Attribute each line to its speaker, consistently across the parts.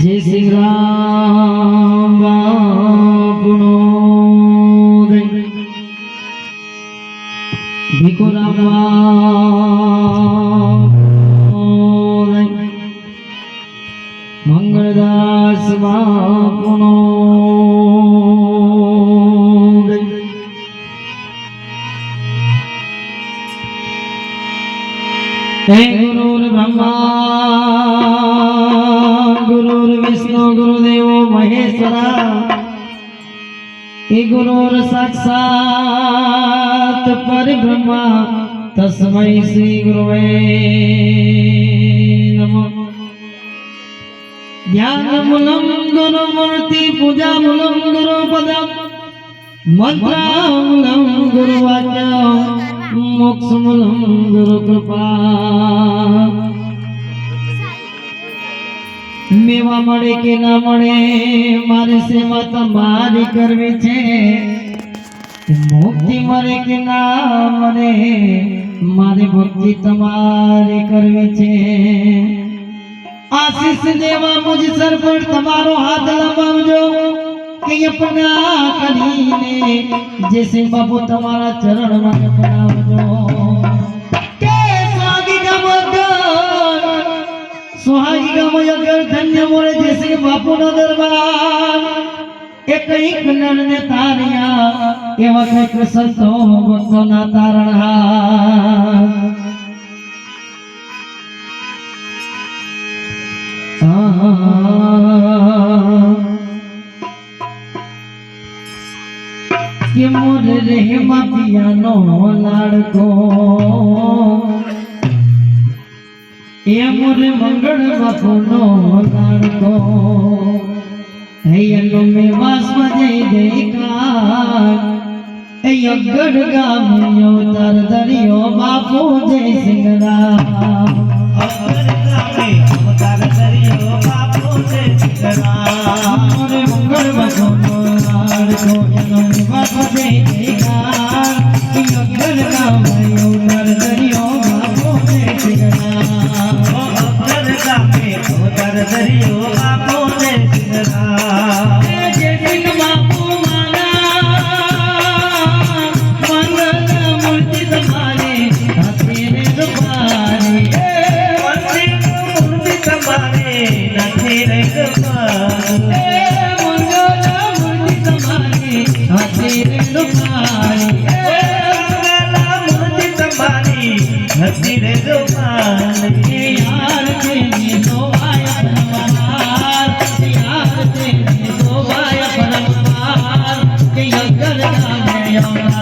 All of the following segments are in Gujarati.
Speaker 1: જય શ્રી રામ બાપનો ભીખો રામ. મંગળદાસ બાપનો. હે ગુરુર બ્રહ્મા ગુરુર વિષ્ણુ ગુરુદેવો મહેશ્વરા હે ગુરુર સાક્ષાત પરબ્રહ્મા તસ્મૈ શ્રી ગુરુવે નમઃ જ્ઞાનમૂલમ ગુરુમૂર્તિ પૂજામૂલમ ગુરુપદમ મંત્રામૂલમ ગુરુવાક્યમ મોક્ષમૂલમ ગુરુકૃપા મેવા મળે કે ના મળે, મારે સેવા તમારી કરવી છે. મુક્તિ મળે કે ના મળે, મારી ભક્તિ તમારી કરવી છે. આશીષ દેવા મુજ સર પર તમારો હાથ લંબાવજો કે અપના કરીને જેસે બાપુ તમારા ચરણમાં અપનાવજો. ધન્ય મોળે જેસે બાપુનો દરબાર. એ કંઈક ને તારિયા એવા કંઈક ભક્તો ના તારણા. કે મોર રે માપિયાનો લાડકો. મોર મંગળ બાપુનો લાડકો હૈયનો મે વાસમાં જય જયકાર. એ અગડ ગામ અવતાર દરિયો બાપુ જય સિંગરામ મોરે મંગળ બાપુનો રે રૂપારી એ યાર તેની સોવાય પરમાર યાર તેની સોવાય પરમાર કે યગર ગામે યમર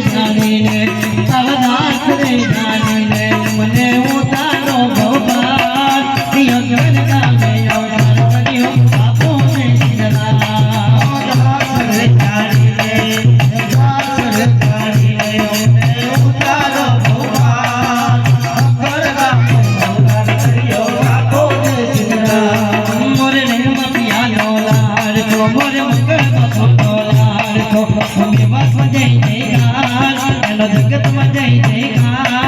Speaker 1: रे धारे रे सवदास रे धारे तुम जय जयकार हेलो दुर्गा तुम जय जयकार